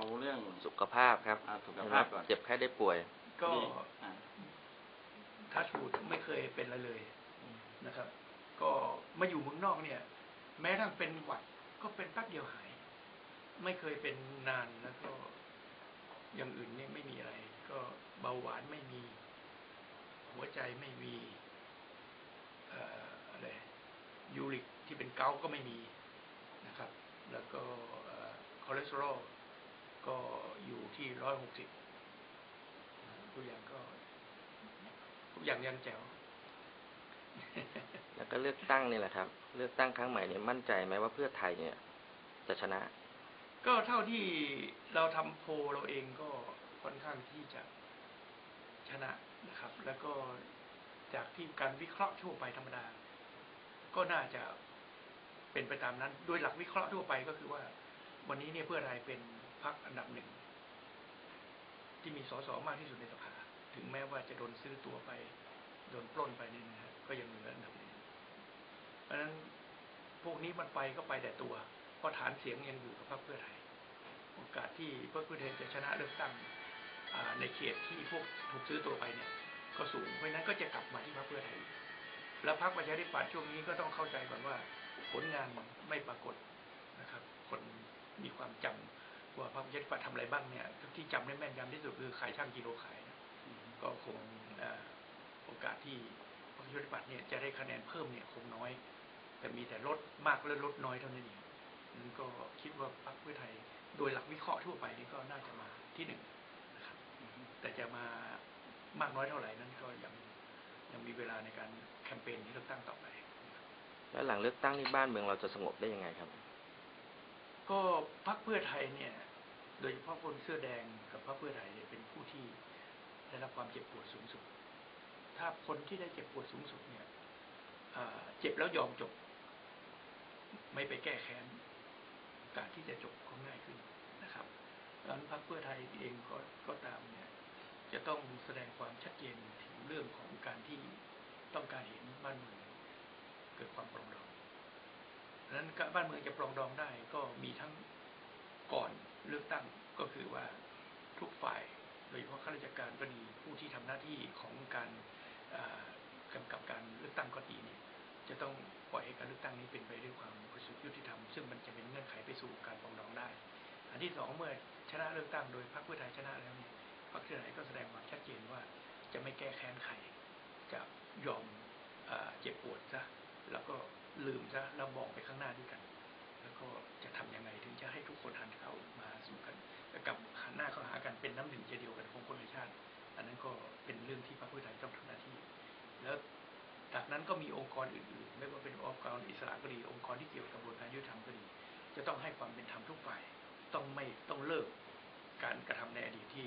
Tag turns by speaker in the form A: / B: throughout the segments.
A: เอาเรื่อง
B: สุขภาพครับ
A: อ่าสุข
B: เห็นไห
A: ภามพก่อน
B: เจ็บแค่ได้ป่วย
C: ก็
A: นี่อ่า
C: ทัชวูดไม่เคยเป็นอะไรเลยนะครับ ก็มาอยู่เมืองนอกเนี่ย แม้ทั้งเป็นหวัดก็เป็นแป๊บเดียวหาย ไม่เคยเป็นนานแล้วก็อย่างอื่นเนี่ยไม่มีอะไร ก็เบาหวานไม่มี หัวใจไม่มีเอ่ออะไรยูริกที่เป็นเกาต์ก็ไม่มีนะครับ แล้วก็เอ่อคอเลสเตอรอล ก็อยู่ที่ร้อยหกสิบทุกอย่างก็ทุกอย่างยังแจ๋ว
B: แล้วก็เลือกตั้งนี่แหละครับ เลือกตั้งครั้งใหม่เนี่ยมั่นใจไหมว่าเพื่อไทยเนี่ย จะชนะ
C: ก็เท่าที่เราทำโพลเราเองก็ค่อนข้างที่จะชนะนะครับ แล้วก็จากที่การวิเคราะห์ทั่วไปธรรมดา ก็น่าจะเป็นไปตามนั้น โดยหลักวิเคราะห์ทั่วไปก็คือว่า วันนี้เนี่ยเพื่อไทยเป็นพรรคอันดับหนึ่ง ที่มีสสมากที่สุดในสภา ถึงแม้ว่าจะโดนซื้อตัวไปโดนปล้นไปเนี่ยนะฮะก็ยังเหลืออันดับหนึ่งเพราะฉะนั้นพวกนี้มันไปก็ไปแต่ตัวเพราะฐานเสียงยังอยู่กับพรรคเพื่อไทย โอกาสที่พรรคเพื่อไทยจะชนะเลือกตั้งในเขตที่พวกถูกซื้อตัวไปเนี่ย ก็สูงเพราะนั้นก็จะกลับมาที่พรรคเพื่อไทย แล้วพรรคประชาธิปัตย์ช่วงนี้ก็ต้องเข้าใจก่อนว่า ผลงานไม่ปรากฏนะครับ คน มีความจำว่าพรรคประชาธิปัตย์ทำอะไรบ้างเนี่ยที่จำได้แม่นยำที่สุดคือขายช่างกิโลขายนะก็คงเอ่อโอกาสที่พรรคประชาธิปัตย์เนี่ยจะได้คะแนนเพิ่มเนี่ยคงน้อย แต่มีแต่ลดมากและลดน้อยเท่านั้นเองนั้นก็คิดว่าพรรคเพื่อไทยโดยหลักวิเคราะห์ทั่วไปนี่ก็น่าจะมาที่หนึ่งนะครับแต่จะมามากน้อยเท่าไหร่นั้นก็ยังยังมีเวลาในการแคมเปญที่เลือกตั้งต่อไป
B: แล้วหลังเลือกตั้งนี่บ้านเมืองเราจะสงบได้ยังไงครับ
C: ก็พรรคเพื่อไทยเนี่ย โดยเฉพาะคนเสื้อแดงกับพรรคเพื่อไทยเนี่ยเป็นผู้ที่ได้รับความเจ็บปวดสูงสุด ถ้าคนที่ได้เจ็บปวดสูงสุดเนี่ยเจ็บแล้วยอมจบ ไม่ไปแก้แค้น กาสที่จะจบก็ง่ายขึ้นนะครับดังนั้นพรรคเพื่อไทยเองก็ก็ตามเนี่ย จะต้องแสดงความชัดเจนถึงเรื่องของการที่ต้องการเห็นบ้านเมืองเกิดความปรองดอง นั้นบ้านเมืองจะปรองดองได้ ก็มีทั้งก่อนเลือกตั้งก็คือว่าทุกฝ่ายโดยเฉพาะข้าราชการก็ดีผู้ที่ทำหน้าที่ของการอ่ากำกับการเลือกตั้งก็ดีเนี่ยจะต้องปล่อยให้การเลือกตั้งนี้เป็นไปด้วยความบริสุทธิ์ยุติธรรมซึ่งมันจะเป็นเงื่อนไขไปสู่การปรองดองได้ อันที่สองเมื่อชนะเลือกตั้งโดยพรรคเพื่อไทยชนะแล้วเนี่ยพรรคเพื่อไทยก็แสดงความชัดเจนว่าจะไม่แก้แค้นใครจะยอมเอ่อเจ็บปวดซะ แล้วก็ลืมซะแล้วมองไปข้างหน้าด้วยกัน แล้วก็จะทำยังไงถึงจะให้ทุกคนหันเข้ามาสู่กันกับหันหน้าเข้าหากันเป็นน้ำหนึ่งใจเดียวกันของคนในชาติ อันนั้นก็เป็นเรื่องที่พรรคเพื่อไทยต้องทำหน้าที่ แล้วจากนั้นก็มีองค์กรอื่นๆ ไม่ว่าเป็นองค์กรอิสระก็ดีองค์กรที่เกี่ยวกับกระบวนการยุติธรรมก็ดี จะต้องให้ความเป็นธรรมทุกฝ่าย ต้องไม่ต้องเลิกการกระทำในอดีตที่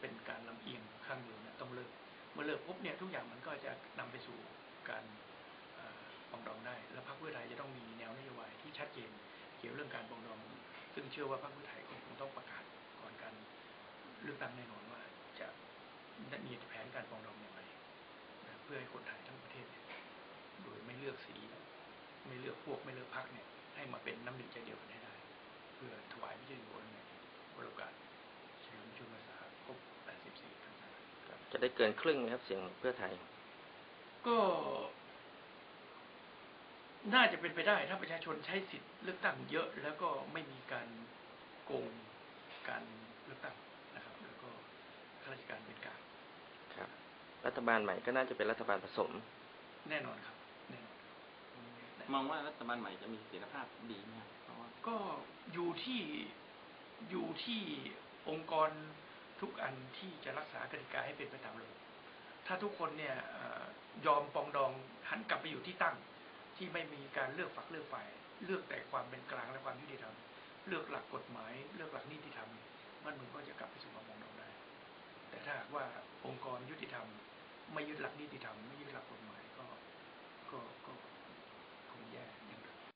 C: เป็นการลำเอียงข้างเดียวเนี่ยต้องเลิก เมื่อเลิกปุ๊บเนี่ยทุกอย่างมันก็จะนำไปสู่การ ปรองดองได้ และพรรคเพื่อไทยจะต้องมีแนวนโยบายที่ชัดเจนเกี่ยวเรื่องการปรองดอง ซึ่งเชื่อว่าพรรคเพื่อไทยก็คงต้องประกาศก่อนการเลือกตั้งแน่นอนว่าจะมีแผนการปรองดองอย่างไรนะเพื่อให้คนไทยทั้งประเทศเนี่ยโดยไม่เลือกสี ไม่เลือกพวกไม่เลือกพรรคเนี่ยให้มาเป็นน้ำหนึ่งใจเดียวกันให้ได้ เพื่อถวายพระเจ้าอยู่หัวในบรโอกาสเฉลิมชนพรรษาครบ84พรรษา
B: จะได้เกินครึ่งไหมครับเสียงเพื่อไทย
C: ก็ น่าจะเป็นไปได้ถ้าประชาชนใช้สิทธิ์เลือกตั้งเยอะแล้วก็ไม่มีการโกงการเลือกตั้งนะครับ แล้วก็ข้าราชการเป็นกลาง
B: ครับ รัฐบาลใหม่ก็น่าจะเป็นรัฐบาลผสม
C: แน่นอนครับแน่นอน
A: มองว่ารัฐบาลใหม่จะมีเสถียรภาพดีไหมครับเพราะว่า
C: ก็อยู่ที่อยู่ที่องค์กรทุกอันที่จะรักษากติกาให้เป็นไปตามระบบถ้าทุกคนเนี่ยเอ่อยอมปรองดองหันกลับไปอยู่ที่ตั้ง ที่ไม่มีการเลือกฝักเลือกฝ่ายเลือกแต่ความเป็นกลางและความยุติธรรม เลือกหลักกฎหมาย เลือกหลักนิติธรรม มันมึงก็จะกลับไปสู่ความมองดองได้ แต่ถ้าว่าองค์กรยุติธรรม ไม่ยึดหลักนิติธรรม ไม่ยึดหลักกฎหมายก็ก็ก็